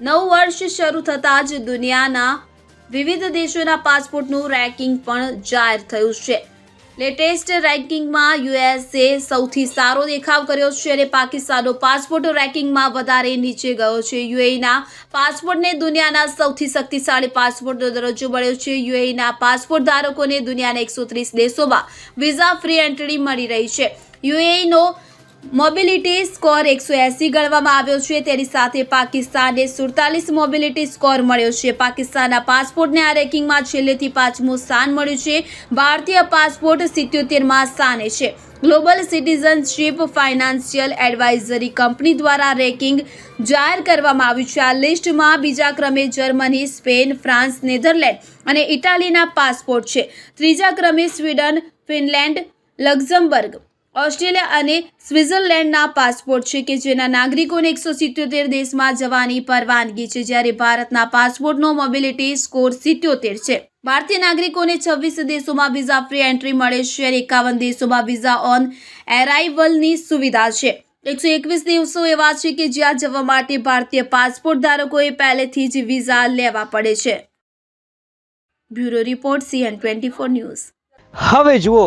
નવું વર્ષ શરૂ થતાં જ દુનિયાના વિવિધ દેશોના પાસપોર્ટનું રેન્કિંગ પણ જાહેર થયું છે. લેટેસ્ટ રેન્કિંગમાં યુએસએ સૌથી સારો દેખાવ કર્યો છે અને પાકિસ્તાનનો પાસપોર્ટ રેન્કિંગમાં વધારે નીચે ગયો છે. યુએઈના પાસપોર્ટને દુનિયાના સૌથી શક્તિશાળી પાસપોર્ટનો દરજ્જો મળ્યો છે. યુએઈના પાસપોર્ટ ધારકોને દુનિયાના એકસો ત્રીસ દેશોમાં વિઝા ફ્રી એન્ટ્રી મળી રહી છે. યુએઈનો મોબિલિટી સ્કોર એકસો એસી ગણવામાં આવ્યો છે. તેની સાથે પાકિસ્તાનને સુડતાલીસ મોબિલિટી સ્કોર મળ્યો છે. પાકિસ્તાનના પાસપોર્ટને આ રેન્કિંગમાં છેલ્લેથી પાંચમું સ્થાન મળ્યું છે. ભારતીય પાસપોર્ટ સિત્યોતેરમાં સ્થાને છે. Global citizenship financial advisory company દ્વારા રેન્કિંગ જાહેર કરવામાં આવ્યું છે. આ લિસ્ટમાં બીજા ક્રમે જર્મની, સ્પેન, ફ્રાન્સ, નેધરલેન્ડ અને ઇટાલીના પાસપોર્ટ છે. ત્રીજા ક્રમે સ્વીડન, ફિનલેન્ડ, લક્ઝમબર્ગ ઓસ્ટ્રેલિયા અને સ્વિટ્ઝરલેન્ડના પાસપોર્ટ છે કે જેના નાગરિકોને એકસો સિત્યોતેર દેશમાં જવાની પરવાનગી છે, જ્યારે ભારતના પાસપોર્ટનો મોબિલિટી સ્કોર સિત્યોતેર છે. ભારતીય નાગરિકોને છવ્વીસ દેશોમાં વિઝા ફ્રી એન્ટ્રી મળે છે અને એકાવન દેશોમાં વિઝા ઓન એરાઇવલની સુવિધા છે. એકસો એકવીસ દિવસો એવા છે કે જ્યાં જવા માટે ભારતીય પાસપોર્ટ ધારકોએ પહેલેથી જ વિઝા લેવા પડે છે. Bureau report, CN twenty four news. હવે જુઓ